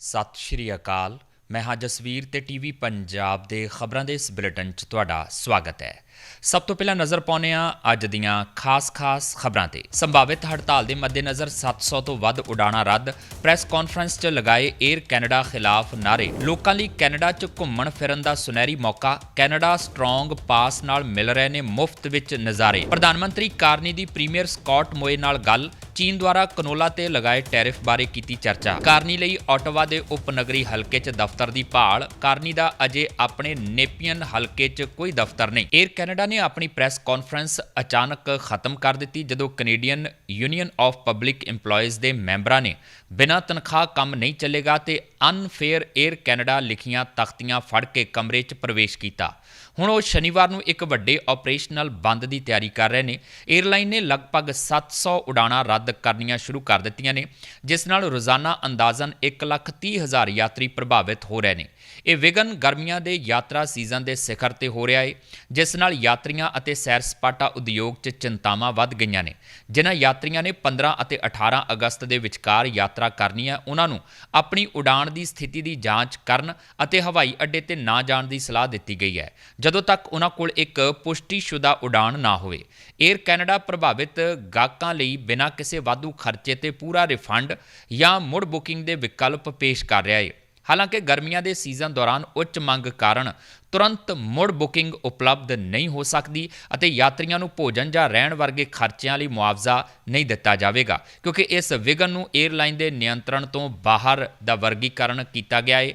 ਸਤਿ ਸ਼੍ਰੀ ਅਕਾਲ। ਮੈਂ ਹਾਂ ਜਸਵੀਰ ਤੇ ਟੀਵੀ ਪੰਜਾਬ ਦੇ ਖਬਰਾਂ ਦੇ ਇਸ ਬੁਲੇਟਿਨ 'ਚ ਤੁਹਾਡਾ ਸਵਾਗਤ ਹੈ। ਸਭ ਤੋਂ ਪਹਿਲਾਂ ਨਜ਼ਰ ਪਾਉਂਦੇ ਹਾਂ ਅੱਜ ਦੀਆਂ ਖਾਸ-ਖਾਸ ਖਬਰਾਂ ਤੇ। ਸੰਭਾਵਿਤ ਹੜਤਾਲ ਦੇ ਮੱਦੇਨਜ਼ਰ 700 ਤੋਂ ਵੱਧ ਉਡਾਣਾਂ ਰੱਦ, ਪ੍ਰੈਸ ਕਾਨਫਰੰਸ 'ਚ ਲਗਾਏ 에ਅਰ ਕੈਨੇਡਾ ਖਿਲਾਫ ਨਾਰੇ ਲੋਕਾਂ ਲਈ ਕੈਨੇਡਾ 'ਚ ਘੁੰਮਣ ਫਿਰਨ ਦਾ ਸੁਨਹਿਰੀ ਮੌਕਾ। ਕੈਨੇਡਾ ਸਟਰੋਂਗ ਪਾਸ ਨਾਲ ਮਿਲ ਰਹੇ ਨੇ ਮੁਫਤ ਵਿੱਚ ਨਜ਼ਾਰੇ। ਪ੍ਰਧਾਨ ਮੰਤਰੀ ਕਾਰਨੀ ਦੀ ਪ੍ਰੀਮੀਅਰ ਸਕਾਟ ਮੋਏ ਨਾਲ ਗੱਲ। ਚੀਨ ਦੁਆਰਾ ਕਨੋਲਾ ਤੇ ਲਗਾਏ ਟੈਰਿਫ ਬਾਰੇ ਕੀਤੀ ਚਰਚਾ। ਕਾਰਨੀ ਲਈ ਆਟੋਵਾ ਦੇ ਉਪਨਗਰੀ ਹਲਕੇ 'ਚ ਦਫ਼ਤਰ ਦਫ਼ਤਰ ਦੀ ਭਾਲ ਕਾਰਨੀ ਦਾ ਅਜੇ ਆਪਣੇ ਨੇਪੀਅਨ ਹਲਕੇ 'ਚ ਕੋਈ ਦਫ਼ਤਰ ਨਹੀਂ। 에ਅਰ ਕੈਨੇਡਾ ਨੇ ਆਪਣੀ ਪ੍ਰੈਸ ਕਾਨਫਰੰਸ ਅਚਾਨਕ ਖਤਮ ਕਰ ਦਿੱਤੀ, ਜਦੋਂ Canadian union of public EMPLOYEES ਦੇ ਮੈਂਬਰਾਂ ਨੇ ਬਿਨਾਂ ਤਨਖਾਹ ਕੰਮ ਨਹੀਂ ਚੱਲੇਗਾ ਤੇ ਅਨਫੇਅਰ 에ਅਰ ਕੈਨੇਡਾ ਲਿਖੀਆਂ ਤਖਤੀਆਂ ਫੜ ਕੇ ਕਮਰੇ 'ਚ ਪ੍ਰਵੇਸ਼ ਕੀਤਾ। ਹੁਣ ਉਹ ਸ਼ਨੀਵਾਰ ਨੂੰ ਇੱਕ ਵੱਡੇ ਆਪਰੇਸ਼ਨਲ ਬੰਦ ਦੀ ਤਿਆਰੀ ਕਰ ਰਹੇ ਨੇ। 에ਅਰਲਾਈਨ ਨੇ ਲਗਭਗ 700 ਉਡਾਣਾਂ ਰੱਦ ਕਰਨੀਆਂ ਸ਼ੁਰੂ ਕਰ ਦਿੱਤੀਆਂ ਨੇ ਜਿਸ ਨਾਲ ਰੋਜ਼ਾਨਾ ਅੰਦਾਜ਼ਨ 1,30,000 ਯਾਤਰੀ ਪ੍ਰਭਾਵਿਤ ਹੋ ਰਹੇ ਨੇ। ਇਹ ਵਿਗਨ ਗਰਮੀਆਂ ਦੇ ਯਾਤਰਾ ਸੀਜ਼ਨ ਦੇ ਸਿਖਰ ਤੇ ਹੋ ਰਿਹਾ ਹੈ ਜਿਸ ਨਾਲ ਯਾਤਰੀਆਂ ਅਤੇ ਸੈਰ ਸਪਾਟਾ ਉਦਯੋਗ 'ਚ ਚਿੰਤਾਵਾਂ ਵੱਧ ਗਈਆਂ ਨੇ। ਜਿਨ੍ਹਾਂ ਯਾਤਰੀਆਂ ਨੇ 15 ਅਤੇ 18 ਅਗਸਤ ਦੇ ਵਿਚਕਾਰ ਯਾਤਰਾ ਕਰਨੀ ਹੈ ਉਹਨਾਂ ਨੂੰ ਆਪਣੀ ਉਡਾਣ ਦੀ ਸਥਿਤੀ ਦੀ ਜਾਂਚ ਕਰਨ ਅਤੇ ਹਵਾਈ ਅੱਡੇ ਤੇ ਨਾ ਜਾਣ ਦੀ ਸਲਾਹ ਦਿੱਤੀ ਗਈ ਹੈ ਜਦੋਂ ਤੱਕ ਉਹਨਾਂ ਕੋਲ ਇੱਕ ਪੁਸ਼ਟੀਸ਼ੁਦਾ ਉਡਾਣ ਨਾ ਹੋਵੇ 에ਅਰ ਕੈਨੇਡਾ ਪ੍ਰਭਾਵਿਤ ਗਾਹਕਾਂ ਲਈ ਬਿਨਾਂ ਕਿਸੇ ਵਾਧੂ ਖਰਚੇ ਤੇ ਪੂਰਾ ਰਿਫੰਡ ਜਾਂ ਮੁੜ ਬੁਕਿੰਗ ਦੇ ਵਿਕਲਪ ਪੇਸ਼ ਕਰ ਰਿਹਾ ਹੈ ਹਾਲਾਂਕਿ ਗਰਮੀਆਂ ਦੇ ਸੀਜ਼ਨ ਦੌਰਾਨ ਉੱਚ ਮੰਗ ਕਾਰਨ ਤੁਰੰਤ ਮੁੜ ਬੁਕਿੰਗ ਉਪਲਬਧ ਨਹੀਂ ਹੋ ਸਕਦੀ ਅਤੇ ਯਾਤਰੀਆਂ ਨੂੰ ਭੋਜਨ ਜਾਂ ਰਹਿਣ ਵਰਗੇ ਖਰਚਿਆਂ ਲਈ ਮੁਆਵਜ਼ਾ ਨਹੀਂ ਦਿੱਤਾ ਜਾਵੇਗਾ, ਕਿਉਂਕਿ ਇਸ ਵਿਗਨ ਨੂੰ 에ਅਰਲਾਈਨ ਦੇ ਨਿਯੰਤਰਣ ਤੋਂ ਬਾਹਰ ਦਾ ਵਰਗੀਕਰਨ ਕੀਤਾ ਗਿਆ ਹੈ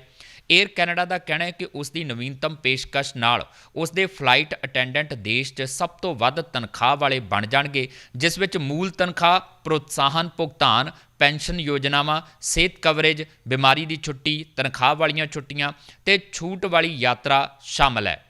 에ਅਰ ਕੈਨੇਡਾ ਦਾ ਕਹਿਣਾ ਹੈ ਕਿ ਉਸ ਦੀ ਨਵੀਨਤਮ ਪੇਸ਼ਕਸ਼ ਨਾਲ ਉਸ ਦੇ ਫਲਾਈਟ ਅਟੈਂਡੈਂਟ ਦੇਸ਼ 'ਚ ਸਭ ਤੋਂ ਵੱਧ ਤਨਖਾਹ ਵਾਲੇ ਬਣ ਜਾਣਗੇ, ਜਿਸ ਵਿੱਚ ਮੂਲ ਤਨਖਾਹ, ਪ੍ਰੋਤਸਾਹਨ ਭੁਗਤਾਨ, ਪੈਨਸ਼ਨ ਯੋਜਨਾਵਾਂ, ਸਿਹਤ ਕਵਰੇਜ ਬਿਮਾਰੀ ਦੀ ਛੁੱਟੀ, ਤਨਖਾਹ ਵਾਲੀਆਂ ਛੁੱਟੀਆਂ ਤੇ ਛੂਟ ਵਾਲੀ ਯਾਤਰਾ ਸ਼ਾਮਲ ਹੈ।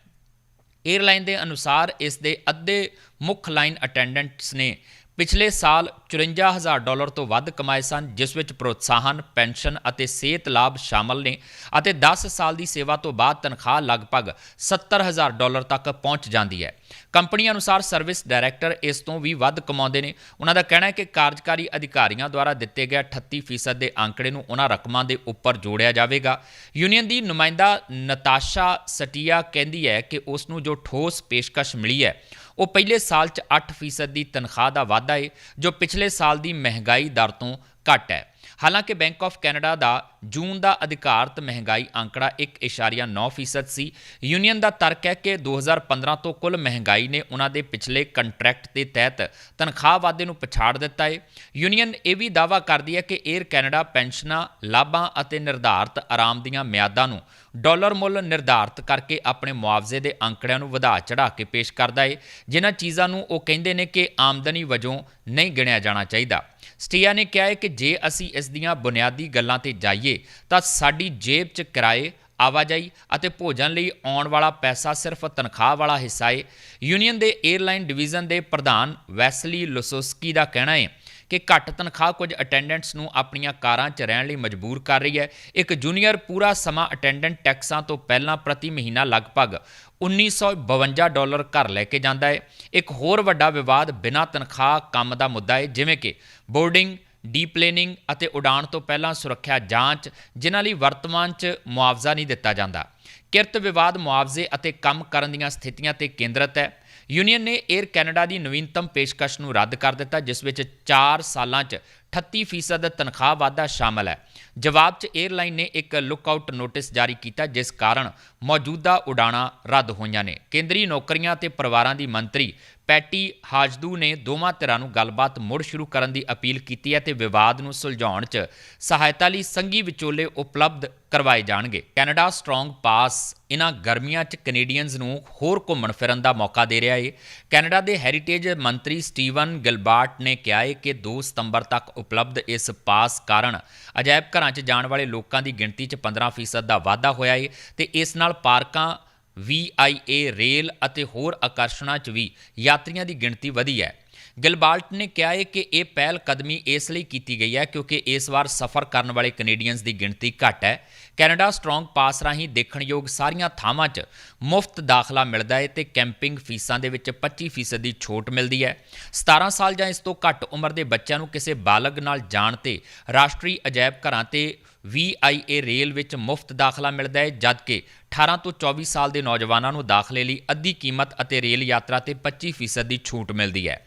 ਏਅਰਲਾਈਨ ਦੇ ਅਨੁਸਾਰ ਇਸ ਦੇ ਅੱਧੇ ਮੁੱਖ ਲਾਈਨ ਅਟੈਂਡੈਂਟਸ ਨੇ ਪਿਛਲੇ ਸਾਲ 54000 ਡਾਲਰ ਤੋਂ ਵੱਧ ਕਮਾਏ ਸਨ, ਜਿਸ ਵਿੱਚ ਪ੍ਰੋਤਸਾਹਨ, ਪੈਨਸ਼ਨ ਅਤੇ ਸਿਹਤ ਲਾਭ ਸ਼ਾਮਲ ਨੇ ਅਤੇ 10 ਸਾਲ ਦੀ ਸੇਵਾ ਤੋਂ ਬਾਅਦ ਤਨਖਾਹ ਲਗਭਗ 70000 ਡਾਲਰ ਤੱਕ ਪਹੁੰਚ ਜਾਂਦੀ ਹੈ। ਕੰਪਨੀ ਅਨੁਸਾਰ ਸਰਵਿਸ ਡਾਇਰੈਕਟਰ ਇਸ ਤੋਂ ਵੀ ਵੱਧ ਕਮਾਉਂਦੇ ਨੇ। ਉਹਨਾਂ ਦਾ ਕਹਿਣਾ ਹੈ ਕਿ ਕਾਰਜਕਾਰੀ ਅਧਿਕਾਰੀਆਂ ਦੁਆਰਾ ਦਿੱਤੇ ਗਏ 38% ਦੇ ਅੰਕੜੇ ਨੂੰ ਉਹਨਾਂ ਰਕਮਾਂ ਦੇ ਉੱਪਰ ਜੋੜਿਆ ਜਾਵੇਗਾ। ਯੂਨੀਅਨ ਦੀ ਨੁਮਾਇੰਦਾ ਨਤਾਸ਼ਾ ਸਟੀਆ ਕਹਿੰਦੀ ਹੈ ਕਿ ਉਸ ਨੂੰ ਜੋ ਠੋਸ ਪੇਸ਼ਕਸ਼ ਮਿਲੀ ਹੈ, ਉਹ ਪਹਿਲੇ ਸਾਲ 'ਚ 8% ਦੀ ਤਨਖਾਹ ਦਾ ਵਾਧਾ ਹੈ ਜੋ ਪਿਛਲੇ ਸਾਲ ਦੀ ਮਹਿੰਗਾਈ ਦਰ ਤੋਂ ਘੱਟ ਹੈ। ਹਾਲਾਂਕਿ ਬੈਂਕ ਆਫ ਕੈਨੇਡਾ ਦਾ ਜੂਨ ਦਾ ਅਧਿਕਾਰਤ ਮਹਿੰਗਾਈ ਅੰਕੜਾ 1.9% ਸੀ। ਯੂਨੀਅਨ ਦਾ ਤਰਕ ਹੈ ਕਿ 2015 ਤੋਂ ਕੁੱਲ ਮਹਿੰਗਾਈ ਨੇ ਉਹਨਾਂ ਦੇ ਪਿਛਲੇ ਕੰਟਰੈਕਟ ਦੇ ਤਹਿਤ ਤਨਖਾਹ ਵਾਧੇ ਨੂੰ ਪਛਾੜ ਦਿੱਤਾ ਹੈ ਯੂਨੀਅਨ ਇਹ ਵੀ ਦਾਅਵਾ ਕਰਦੀ ਹੈ ਕਿ 에ਅਰ ਕੈਨੇਡਾ ਪੈਨਸ਼ਨਾਂ, ਲਾਭਾਂ ਅਤੇ ਨਿਰਧਾਰਤ ਆਰਾਮ ਦੀਆਂ ਮਿਆਦਾਂ ਨੂੰ ਡਾਲਰ ਮੁੱਲ ਨਿਰਧਾਰਤ ਕਰਕੇ ਆਪਣੇ ਮੁਆਵਜ਼ੇ ਦੇ ਅੰਕੜਿਆਂ ਨੂੰ ਵਧਾ ਚੜਾ ਕੇ ਪੇਸ਼ ਕਰਦਾ ਹੈ ਜਿਨ੍ਹਾਂ ਚੀਜ਼ਾਂ ਨੂੰ ਉਹ ਕਹਿੰਦੇ ਨੇ ਕਿ ਆਮਦਨੀ ਵਜੋਂ ਨਹੀਂ ਗਿਣਿਆ ਜਾਣਾ ਚਾਹੀਦਾ। ਸਟੀਆ ਨੇ ਕਿਹਾ ਹੈ ਕਿ ਜੇ ਅਸੀਂ ਇਸ ਦੀਆਂ ਬੁਨਿਆਦੀ ਗੱਲਾਂ ਤੇ ਜਾਈਏ, ਤਾਂ ਸਾਡੀ ਜੇਬ 'ਚ ਕਿਰਾਏ, ਆਵਾਜਾਈ ਅਤੇ ਭੋਜਨ ਲਈ ਆਉਣ ਵਾਲਾ ਪੈਸਾ ਸਿਰਫ ਤਨਖਾਹ ਵਾਲਾ ਹਿੱਸਾ ਹੈ ਯੂਨੀਅਨ ਦੇ 에ਅਰਲਾਈਨ ਡਿਵੀਜ਼ਨ ਦੇ ਪ੍ਰਧਾਨ ਵੈਸਲੀ ਲੋਸੋਸਕੀ ਦਾ ਕਹਿਣਾ ਹੈ ਕਿ ਘੱਟ ਤਨਖਾਹ ਕੁਝ ਅਟੈਂਡੈਂਟਸ ਨੂੰ ਆਪਣੀਆਂ ਕਾਰਾਂ 'ਚ ਰਹਿਣ ਲਈ ਮਜਬੂਰ ਕਰ ਰਹੀ ਹੈ। ਇੱਕ ਜੂਨੀਅਰ ਪੂਰਾ ਸਮਾਂ ਅਟੈਂਡੈਂਟ ਟੈਕਸਾਂ ਤੋਂ ਪਹਿਲਾਂ ਪ੍ਰਤੀ ਮਹੀਨਾ ਲਗਭਗ 1952 ਡਾਲਰ ਘਰ ਲੈ ਕੇ ਜਾਂਦਾ ਹੈ। ਇੱਕ ਹੋਰ ਵੱਡਾ ਵਿਵਾਦ ਬਿਨਾਂ ਤਨਖਾਹ ਕੰਮ ਦਾ ਮੁੱਦਾ ਹੈ, ਜਿਵੇਂ ਕਿ ਬੋਰਡਿੰਗ ਡੀਪਲੇਨਿੰਗ ਅਤੇ ਉਡਾਣ ਤੋਂ ਪਹਿਲਾਂ ਸੁਰੱਖਿਆ ਜਾਂਚ, ਜਿਨ੍ਹਾਂ ਲਈ ਵਰਤਮਾਨ 'ਚ ਮੁਆਵਜ਼ਾ ਨਹੀਂ ਦਿੱਤਾ ਜਾਂਦਾ। ਕਿਰਤ ਵਿਵਾਦ ਮੁਆਵਜ਼ੇ ਅਤੇ ਕੰਮ ਕਰਨ ਦੀਆਂ ਸਥਿਤੀਆਂ ਤੇ ਕੇਂਦਰਿਤ ਹੈ। ਯੂਨੀਅਨ ਨੇ 에ਅਰ ਕੈਨੇਡਾ ਦੀ ਨਵੀਨਤਮ ਪੇਸ਼ਕਸ਼ ਨੂੰ ਰੱਦ ਕਰ ਦਿੱਤਾ, ਜਿਸ ਵਿੱਚ 4 ਸਾਲਾਂ 'ਚ 38% ਤਨਖਾਹ ਵਾਧਾ ਸ਼ਾਮਲ ਹੈ। ਜਵਾਬ 'ਚ 에ਅਰਲਾਈਨ ਨੇ ਇੱਕ ਲੁੱਕਆਊਟ ਨੋਟਿਸ ਜਾਰੀ ਕੀਤਾ, ਜਿਸ ਕਾਰਨ ਮੌਜੂਦਾ ਉਡਾਣਾਂ ਰੱਦ ਹੋਈਆਂ ਨੇ। ਕੇਂਦਰੀ ਨੌਕਰੀਆਂ ਤੇ ਪਰਿਵਾਰਾਂ ਦੀ ਮੰਤਰੀ ਪੈਟੀ ਹਾਜਦੂ ਨੇ ਦੋਵਾਂ ਧਿਰਾਂ ਨੂੰ ਗੱਲਬਾਤ ਮੁੜ ਸ਼ੁਰੂ ਕਰਨ ਦੀ ਅਪੀਲ ਕੀਤੀ ਹੈ ਤੇ ਵਿਵਾਦ ਨੂੰ ਸੁਲਝਾਉਣ 'ਚ ਸਹਾਇਤਾ ਲਈ ਸੰਘੀ ਵਿਚੋਲੇ ਉਪਲਬਧ ਕਰਵਾਏ ਜਾਣਗੇ। ਕੈਨੇਡਾ ਸਟਰੋਂਗ ਪਾਸ ਇਨ੍ਹਾਂ ਗਰਮੀਆਂ 'ਚ ਕੈਨੇਡੀਅਨਸ ਨੂੰ ਹੋਰ ਘੁੰਮਣ ਫਿਰਨ ਦਾ ਮੌਕਾ ਦੇ ਰਿਹਾ ਏ। ਕੈਨੇਡਾ ਦੇ ਹੈਰੀਟੇਜ ਮੰਤਰੀ ਸਟੀਵਨ ਗਿਲਬਾਰਟ ਨੇ ਕਿਹਾ ਏ ਕਿ 2 ਸਤੰਬਰ ਤੱਕ ਉਪਲਬਧ ਇਸ ਪਾਸ ਕਾਰਨ ਅਜਾਇਬ ਘਰਾਂ 'ਚ ਜਾਣ ਵਾਲੇ ਲੋਕਾਂ ਦੀ ਗਿਣਤੀ 'ਚ 15% ਦਾ ਵਾਧਾ ਹੋਇਆ ਏ ਤੇ ਇਸ ਨਾਲ ਪਾਰਕਾਂ VIA ਰੇਲ ਅਤੇ ਹੋਰ ਆਕਰਸ਼ਣਾਂ 'ਚ ਵੀ ਯਾਤਰੀਆਂ ਦੀ ਗਿਣਤੀ ਵਧੀ ਹੈ। ਗਿਲਬਾਲਟ ਨੇ ਕਿਹਾ ਹੈ ਕਿ ਇਹ ਪਹਿਲ ਕਦਮੀ ਇਸ ਲਈ ਕੀਤੀ ਗਈ ਹੈ ਕਿਉਂਕਿ ਇਸ ਵਾਰ ਸਫ਼ਰ ਕਰਨ ਵਾਲੇ ਕੈਨੇਡੀਅਨਸ ਦੀ ਗਿਣਤੀ ਘੱਟ ਹੈ। ਕੈਨੇਡਾ ਸਟਰੋਂਗ ਪਾਸ ਰਾਹੀਂ ਦੇਖਣਯੋਗ ਸਾਰੀਆਂ ਥਾਵਾਂ 'ਚ ਮੁਫਤ ਦਾਖਲਾ ਮਿਲਦਾ ਹੈ ਤੇ ਕੈਂਪਿੰਗ ਫੀਸਾਂ ਦੇ ਵਿੱਚ 25% ਦੀ ਛੋਟ ਮਿਲਦੀ ਹੈ। 17 ਸਾਲ ਜਾਂ ਇਸ ਤੋਂ ਘੱਟ ਉਮਰ ਦੇ ਬੱਚਿਆਂ ਨੂੰ ਕਿਸੇ ਬਾਲਗ ਨਾਲ ਜਾਣ ਤੇ ਰਾਸ਼ਟਰੀ ਅਜਾਇਬ ਘਰਾਂ ਤੇ VIA ਰੇਲ ਵਿੱਚ ਮੁਫਤ ਦਾਖਲਾ ਮਿਲਦਾ ਹੈ ਜਦਕਿ 18 ਤੋਂ 24 ਸਾਲ ਦੇ ਨੌਜਵਾਨਾਂ ਨੂੰ ਦਾਖਲੇ ਲਈ ਅੱਧੀ ਕੀਮਤ ਅਤੇ ਰੇਲ ਯਾਤਰਾ ਤੇ 25% ਦੀ ਛੂਟ ਮਿਲਦੀ ਹੈ।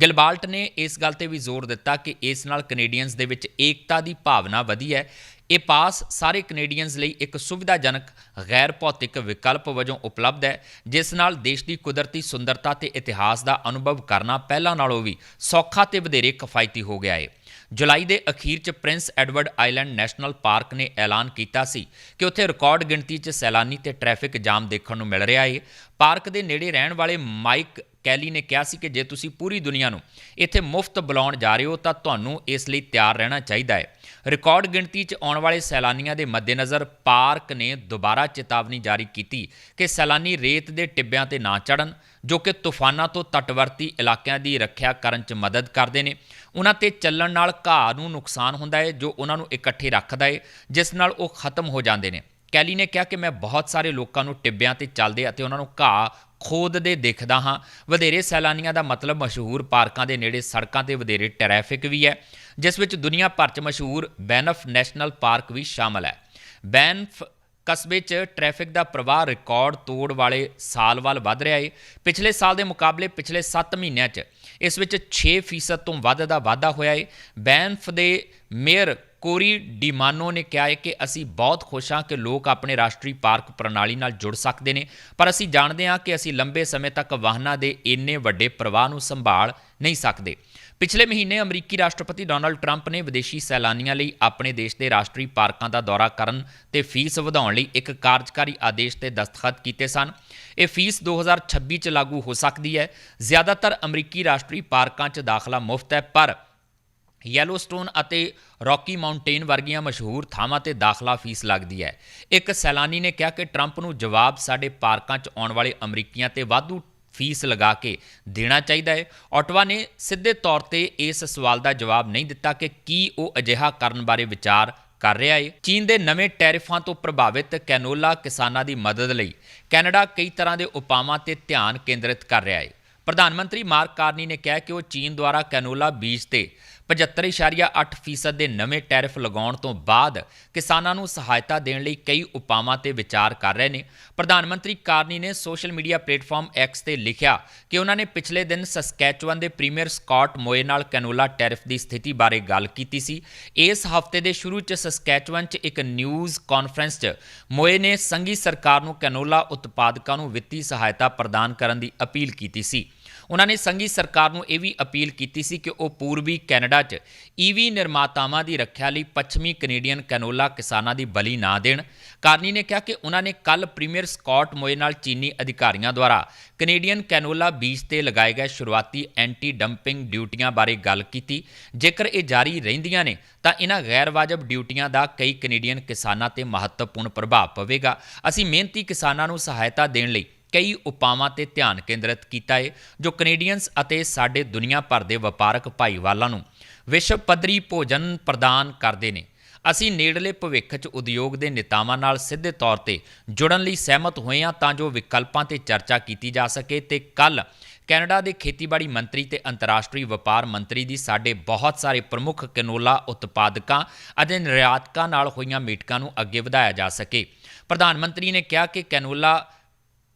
ਗਿਲਬਾਲਟ ਨੇ ਇਸ ਗੱਲ ਤੇ ਵੀ ਜ਼ੋਰ ਦਿੱਤਾ ਕਿ ਇਸ ਨਾਲ ਕੈਨੇਡੀਅਨਸ ਦੇ ਵਿੱਚ ਏਕਤਾ ਦੀ ਭਾਵਨਾ ਵਧੀ ਹੈ। ਇਹ ਪਾਸ ਸਾਰੇ ਕੈਨੇਡੀਅਨਸ ਲਈ ਇੱਕ ਸੁਵਿਧਾਜਨਕ ਗੈਰ ਭੌਤਿਕ ਵਿਕਲਪ ਵਜੋਂ ਉਪਲਬਧ ਹੈ, ਜਿਸ ਨਾਲ ਦੇਸ਼ ਦੀ ਕੁਦਰਤੀ ਸੁੰਦਰਤਾ ਤੇ ਇਤਿਹਾਸ ਦਾ ਅਨੁਭਵ ਕਰਨਾ ਪਹਿਲਾਂ ਨਾਲੋਂ ਵੀ ਸੌਖਾ ਤੇ ਵਧੇਰੇ ਕਿਫਾਇਤੀ ਹੋ ਗਿਆ ਹੈ। ਜੁਲਾਈ ਦੇ ਅਖੀਰ 'ਚ Prince Edward Island national park ਨੇ ਐਲਾਨ ਕੀਤਾ ਸੀ ਕਿ ਉੱਥੇ ਰਿਕਾਰਡ ਗਿਣਤੀ 'ਚ ਸੈਲਾਨੀ ਤੇ ਟ੍ਰੈਫਿਕ ਜਾਮ ਦੇਖਣ ਨੂੰ ਮਿਲ ਰਿਹਾ ਹੈ ਪਾਰਕ ਦੇ ਨੇੜੇ ਰਹਿਣ ਵਾਲੇ ਮਾਈਕ ਕੈਲੀ ਨੇ ਕਿਹਾ ਸੀ ਕਿ ਜੇ ਤੁਸੀਂ ਪੂਰੀ ਦੁਨੀਆ ਨੂੰ ਇੱਥੇ ਮੁਫਤ ਬੁਲਾਉਣ ਜਾ ਰਹੇ ਹੋ ਤਾਂ ਤੁਹਾਨੂੰ ਇਸ ਲਈ ਤਿਆਰ ਰਹਿਣਾ ਚਾਹੀਦਾ ਹੈ। ਰਿਕਾਰਡ ਗਿਣਤੀ 'ਚ ਆਉਣ ਵਾਲੇ ਸੈਲਾਨੀਆਂ ਦੇ ਮੱਦੇਨਜ਼ਰ ਪਾਰਕ ਨੇ ਦੁਬਾਰਾ ਚੇਤਾਵਨੀ ਜਾਰੀ ਕੀਤੀ ਕਿ ਸੈਲਾਨੀ ਰੇਤ ਦੇ ਟਿੱਬਿਆਂ ਤੇ ਨਾ ਚੜਨ ਜੋ ਕਿ ਤੂਫਾਨਾਂ ਤੋਂ ਤਟਵਰਤੀ ਇਲਾਕਿਆਂ ਦੀ ਰੱਖਿਆ ਕਰਨ 'ਚ ਮਦਦ ਕਰਦੇ ਨੇ। ਉਹਨਾਂ ਤੇ ਚੱਲਣ ਨਾਲ ਘਾਹ ਨੂੰ ਨੁਕਸਾਨ ਹੁੰਦਾ ਹੈ, ਜੋ ਉਹਨਾਂ ਨੂੰ ਇਕੱਠੇ ਰੱਖਦਾ ਹੈ, ਜਿਸ ਨਾਲ ਉਹ ਖਤਮ ਹੋ ਜਾਂਦੇ ਨੇ। ਕੈਲੀ ਨੇ ਕਿਹਾ ਕਿ ਮੈਂ ਬਹੁਤ ਸਾਰੇ ਲੋਕਾਂ ਨੂੰ ਟਿੱਬਿਆਂ ਤੇ ਚੱਲਦੇ ਅਤੇ ਉਹਨਾਂ ਨੂੰ ਘਾਹ ਖੋਦਦੇ ਦੇਖਦਾ ਹਾਂ। ਵਧੇਰੇ ਸੈਲਾਨੀਆਂ ਦਾ ਮਤਲਬ ਮਸ਼ਹੂਰ ਪਾਰਕਾਂ ਦੇ ਨੇੜੇ ਸੜਕਾਂ ਤੇ ਵਧੇਰੇ ਟ੍ਰੈਫਿਕ ਵੀ ਹੈ, ਜਿਸ ਵਿੱਚ ਦੁਨੀਆ ਭਰ 'ਚ ਮਸ਼ਹੂਰ ਬੈਨਫ ਨੈਸ਼ਨਲ ਪਾਰਕ ਵੀ ਸ਼ਾਮਲ ਹੈ। ਬੈਨਫ ਕਸਬੇ 'ਚ ਟ੍ਰੈਫਿਕ ਦਾ ਪ੍ਰਵਾਹ ਰਿਕਾਰਡ ਤੋੜ ਵਾਲੇ ਸਾਲ ਵੱਲ ਵਧ ਰਿਹਾ ਏ। ਪਿਛਲੇ ਸਾਲ ਦੇ ਮੁਕਾਬਲੇ ਪਿਛਲੇ 7 ਮਹੀਨਿਆਂ 'ਚ ਇਸ ਵਿੱਚ 6% ਤੋਂ ਵੱਧ ਦਾ ਵਾਧਾ ਹੋਇਆ ਏ। ਬੈਨਫ ਦੇ ਮੇਅਰ ਕੋਰੀ ਡੀਮਾਨੋ ਨੇ ਕਿਹਾ ਹੈ ਕਿ ਅਸੀਂ ਬਹੁਤ ਖੁਸ਼ ਹਾਂ ਕਿ ਲੋਕ ਆਪਣੇ ਰਾਸ਼ਟਰੀ ਪਾਰਕ ਪ੍ਰਣਾਲੀ ਨਾਲ ਜੁੜ ਸਕਦੇ ਨੇ, ਪਰ ਅਸੀਂ ਜਾਣਦੇ ਹਾਂ ਕਿ ਅਸੀਂ ਲੰਬੇ ਸਮੇਂ ਤੱਕ ਵਾਹਨਾਂ ਦੇ ਇੰਨੇ ਵੱਡੇ ਪ੍ਰਵਾਹ ਨੂੰ ਸੰਭਾਲ ਨਹੀਂ ਸਕਦੇ। ਪਿਛਲੇ ਮਹੀਨੇ ਅਮਰੀਕੀ ਰਾਸ਼ਟਰਪਤੀ ਡੋਨਲਡ ਟਰੰਪ ਨੇ ਵਿਦੇਸ਼ੀ ਸੈਲਾਨੀਆਂ ਲਈ ਆਪਣੇ ਦੇਸ਼ ਦੇ ਰਾਸ਼ਟਰੀ ਪਾਰਕਾਂ ਦਾ ਦੌਰਾ ਕਰਨ ਤੇ ਫੀਸ ਵਧਾਉਣ ਲਈ ਇੱਕ ਕਾਰਜਕਾਰੀ ਆਦੇਸ਼ ਤੇ ਦਸਤਖਤ ਕੀਤੇ ਸਨ। ਇਹ ਫੀਸ 2026 ਚ ਲਾਗੂ ਹੋ ਸਕਦੀ ਹੈ। ਜ਼ਿਆਦਾਤਰ ਅਮਰੀਕੀ ਰਾਸ਼ਟਰੀ ਪਾਰਕਾਂ 'ਚ ਦਾਖਲਾ ਮੁਫਤ ਹੈ, ਪਰ ਯੈਲੋਸਟੋਨ ਅਤੇ ਰੌਕੀ ਮਾਊਂਟੇਨ ਵਰਗੀਆਂ ਮਸ਼ਹੂਰ ਥਾਵਾਂ ਤੇ ਦਾਖਲਾ ਫੀਸ ਲੱਗਦੀ ਹੈ। ਇੱਕ ਸੈਲਾਨੀ ਨੇ ਕਿਹਾ ਕਿ ਟਰੰਪ ਨੂੰ ਜਵਾਬ ਸਾਡੇ ਪਾਰਕਾਂ 'ਚ ਆਉਣ ਵਾਲੇ ਅਮਰੀਕੀਆਂ ਤੇ ਵਾਧੂ ਫੀਸ ਲਗਾ ਕੇ ਦੇਣਾ ਚਾਹੀਦਾ ਹੈ। ਆਟਵਾ ਨੇ ਸਿੱਧੇ ਤੌਰ ਤੇ ਇਸ ਸਵਾਲ ਦਾ ਜਵਾਬ ਨਹੀਂ ਦਿੱਤਾ ਕਿ ਕੀ ਉਹ ਅਜਿਹਾ ਕਰਨ ਬਾਰੇ ਵਿਚਾਰ ਕਰ ਰਿਹਾ ਹੈ। ਚੀਨ ਦੇ ਨਵੇਂ ਟੈਰਿਫਾਂ ਤੋਂ ਪ੍ਰਭਾਵਿਤ ਕੈਨੋਲਾ ਕਿਸਾਨਾਂ ਦੀ ਮਦਦ ਲਈ ਕੈਨੇਡਾ ਕਈ ਤਰ੍ਹਾਂ ਦੇ ਉਪਾਵਾਂ ਤੇ ਧਿਆਨ ਕੇਂਦਰਿਤ ਕਰ ਰਿਹਾ ਹੈ। ਪ੍ਰਧਾਨ ਮੰਤਰੀ ਮਾਰਕ ਕਾਰਨੀ ਨੇ ਕਿਹਾ ਕਿ ਉਹ ਚੀਨ ਦੁਆਰਾ ਕੈਨੋਲਾ ਬੀਜ ਤੇ 75.8% ਦੇ ਨਵੇਂ ਟੈਰਿਫ ਲਗਾਉਣ ਤੋਂ ਬਾਅਦ ਕਿਸਾਨਾਂ ਨੂੰ ਸਹਾਇਤਾ ਦੇਣ ਲਈ ਕਈ ਉਪਾਵਾਂ ਤੇ ਵਿਚਾਰ ਕਰ ਰਹੇ ਨੇ। ਪ੍ਰਧਾਨ ਮੰਤਰੀ ਕਾਰਨੀ ਨੇ ਸੋਸ਼ਲ ਮੀਡੀਆ ਪਲੇਟਫਾਰਮ ਐਕਸ ਤੇ ਲਿਖਿਆ ਕਿ ਉਹਨਾਂ ਨੇ ਪਿਛਲੇ ਦਿਨ ਸਸਕੈਚੁਅਨ ਦੇ ਪ੍ਰੀਮੀਅਰ ਸਕਾਟ ਮੋਏ ਨਾਲ ਕੈਨੋਲਾ ਟੈਰਿਫ ਦੀ ਸਥਿਤੀ ਬਾਰੇ ਗੱਲ ਕੀਤੀ ਸੀ। ਇਸ ਹਫ਼ਤੇ ਦੇ ਸ਼ੁਰੂ 'ਚ ਸਸਕੈਚੁਅਨ 'ਚ ਇੱਕ ਨਿਊਜ਼ ਕਾਨਫਰੰਸ 'ਚ ਮੋਏ ਨੇ ਸੰਘੀ ਸਰਕਾਰ ਨੂੰ ਕੈਨੋਲਾ ਉਤਪਾਦਕਾਂ ਨੂੰ ਵਿੱਤੀ ਸਹਾਇਤਾ ਪ੍ਰਦਾਨ ਕਰਨ ਦੀ ਅਪੀਲ ਕੀਤੀ ਸੀ। ਉਹਨਾਂ ਨੇ ਸੰਘੀ ਸਰਕਾਰ ਨੂੰ ਇਹ ਵੀ ਅਪੀਲ ਕੀਤੀ ਸੀ ਕਿ ਉਹ ਪੂਰਬੀ ਕੈਨੇਡਾ 'ਚ ਈਵੀ ਨਿਰਮਾਤਾਵਾਂ ਦੀ ਰੱਖਿਆ ਲਈ ਪੱਛਮੀ ਕੈਨੇਡੀਅਨ ਕੈਨੋਲਾ ਕਿਸਾਨਾਂ ਦੀ ਬਲੀ ਨਾ ਦੇਣ। ਕਾਰਨੀ ਨੇ ਕਿਹਾ ਕਿ ਉਹਨਾਂ ਨੇ ਕੱਲ ਪ੍ਰੀਮੀਅਰ ਸਕਾਟ ਮੋਏ ਨਾਲ ਚੀਨੀ ਅਧਿਕਾਰੀਆਂ ਦੁਆਰਾ ਕੈਨੇਡੀਅਨ ਕੈਨੋਲਾ ਬੀਜ ਤੇ ਲਗਾਏ ਗਏ ਸ਼ੁਰੂਆਤੀ ਐਂਟੀ ਡੰਪਿੰਗ ਡਿਊਟੀਆਂ ਬਾਰੇ ਗੱਲ ਕੀਤੀ। ਜੇਕਰ ਇਹ ਜਾਰੀ ਰਹਿੰਦੀਆਂ ਨੇ, ਤਾਂ ਇਹਨਾਂ ਗੈਰ ਵਾਜਬ ਡਿਊਟੀਆਂ ਦਾ ਕਈ ਕੈਨੇਡੀਅਨ ਕਿਸਾਨਾਂ ਤੇ ਮਹੱਤਵਪੂਰਨ ਪ੍ਰਭਾਵ ਪਵੇਗਾ। ਅਸੀਂ ਮਿਹਨਤੀ ਕਿਸਾਨਾਂ ਨੂੰ ਸਹਾਇਤਾ ਦੇਣ ਲਈ ਕਈ ਉਪਾਵਾਂ ਤੇ ਧਿਆਨ ਕੇਂਦਰਿਤ ਕੀਤਾ ਹੈ ਜੋ ਕੈਨੇਡੀਅਨਸ ਅਤੇ ਸਾਡੇ ਦੁਨੀਆ ਭਰ ਦੇ ਵਪਾਰਕ ਭਾਈਵਾਲਾਂ ਨੂੰ ਵਿਸ਼ਵ ਪੱਧਰੀ ਭੋਜਨ ਪ੍ਰਦਾਨ ਕਰਦੇ ਨੇ। ਅਸੀਂ ਨੇੜਲੇ ਭਵਿੱਖ 'ਚ ਉਦਯੋਗ ਦੇ ਨੇਤਾਵਾਂ ਨਾਲ ਸਿੱਧੇ ਤੌਰ ਤੇ ਜੁੜਨ ਲਈ ਸਹਿਮਤ ਹੋਏ ਹਾਂ ਤਾਂ ਜੋ ਵਿਕਲਪਾਂ ਤੇ ਚਰਚਾ ਕੀਤੀ ਜਾ ਸਕੇ ਤੇ ਕੱਲ ਕੈਨੇਡਾ ਦੇ ਖੇਤੀਬਾੜੀ ਮੰਤਰੀ ਤੇ ਅੰਤਰਰਾਸ਼ਟਰੀ ਵਪਾਰ ਮੰਤਰੀ ਦੀ ਸਾਡੇ ਬਹੁਤ ਸਾਰੇ ਪ੍ਰਮੁੱਖ ਕੈਨੋਲਾ ਉਤਪਾਦਕਾਂ ਅਤੇ ਨਿਰਯਾਤਕਾਂ ਨਾਲ ਹੋਈਆਂ ਮੀਟਿੰਗਾਂ ਨੂੰ ਅੱਗੇ ਵਧਾਇਆ ਜਾ ਸਕੇ। ਪ੍ਰਧਾਨ ਮੰਤਰੀ ਨੇ ਕਿਹਾ ਕਿ ਕੈਨੋਲਾ